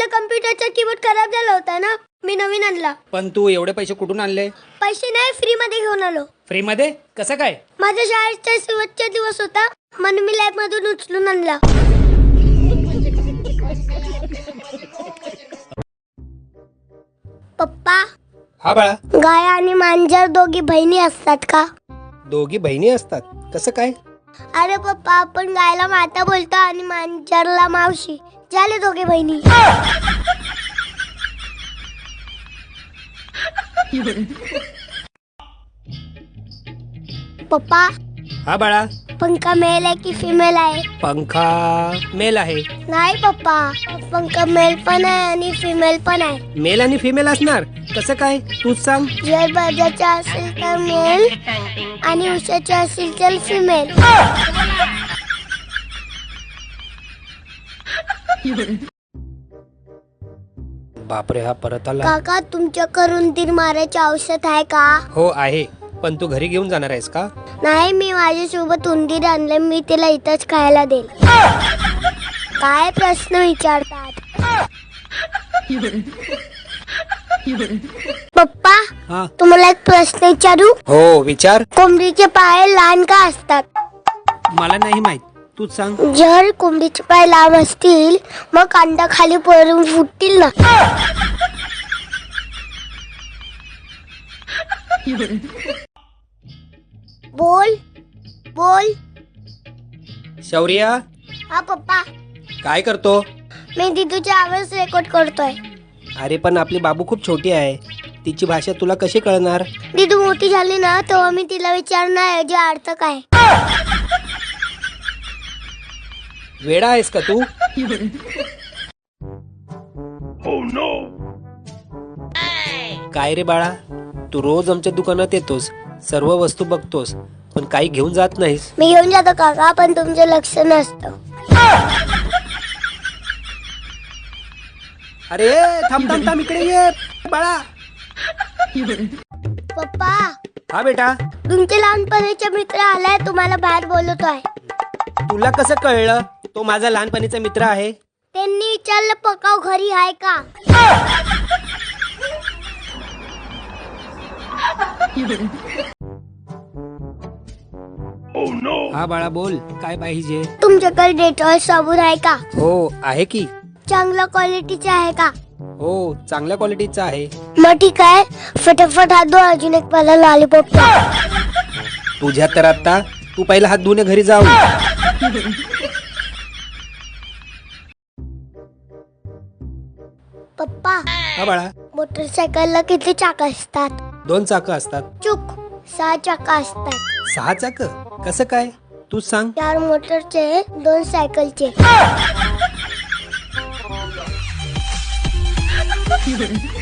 आपल्या कम्प्युटरचा कीबोर्ड खराब झाला होता ना? मी नवीन आणला. पण तू एवढे पैसे कुठून आणले? पैसे नाही फ्री मध्ये घेऊन आलो. फ्री मध्ये कसं काय? माझ्या शाळेचा शेवटचा दिवस होता म्हणून मी लॅब मधून उचलून आणला. पप्पा हा बाळा. गाय आणि मांजर दोघी बहिणी असतात का? दोघी बहिणी असतात. कसं काय? अरे पप्पा आपण गायला माता बोलतो आणि मांजरला मावशी. झाले दोघे बहिणी. पप्पा हा बाळा. पंखा मेल आहे की फिमेल आहे? पंखा मेल आहे. नाही पप्पा पंखा मेल पण आहे आणि फिमेल पण आहे. मेल आणि फिमेल असणार. कसं काय? तूच सांग. जर बजाचा असेल तर मेल आणि उषाचा असेल तर फिमेल बापरे हा परत आला. काका तुमच्याकडून तीर मारायचे औषध आहे का? हो आहे. पण तू घरी घेऊन जाणार आहेस का? नाही मी माझ्यासोबत उंदीर आणले मी तिला इथंच खायला देईल. काय प्रश्न विचारतात? पप्पा हा. तुम्हाला एक प्रश्न विचारू? हो विचार. कोंबडीचे पाय लहान का असतात? मला नाही माहीत. तूच सांग. जर कोंबडीचे पाय लांब असतील मग अंडा खाली पडून फुटतील ना. बोल बोल. शौर्या हा पप्पा. काय करतो? मी दिदूचा आवाज रेकॉर्ड करतोय. अरे पण आपली बाबू खूप छोटी आहे. तिची भाषा तुला कशी कळणार? दिदू मोठी झाली ना तेव्हा मी तिला विचारणार याचे अर्थ काय वेडा आहेस का तू? काय रे बाळा? तू रोज आमच्या दुकानात येतोस सर्व वस्तू बघतोस पण काही घेऊन जात नाहीस. मी घेऊन जातो काका पण तुमचं लक्ष नसतं. अरे थांब थांब थांब इकडे ये बाळा. पप्पा हा बेटा. तुमचे लहानपणीचे मित्र आलाय तुम्हाला बाहेर बोलवतोय. तुला कसं कळलं? तो माझा लहानपणीचा मित्र आहे. त्यांनी विचारलं पकाव घरी आहे का? हा बाळा बोल. काय पाहिजे? तुमच्याकडे डेटॉल साबण आहे का? हो आहे की. चांगल्या क्वालिटीचे आहे का? हो चांगल्या क्वालिटीचा आहे. मग ठीक आहे. फटाफट हात धुवा अजून एक मला लॉलीपॉप तुझ्या तर आता तू पहिला हात धुणे घरी जाऊ. पप्पा. हा बाळा. मोटरसायकलला किती चाक असतात? दोन चाक असतात. चूक. सहा चाक असतात. सहा चाक? कसं काय? तू सांग. चार मोटरचे दोन सायकलचे.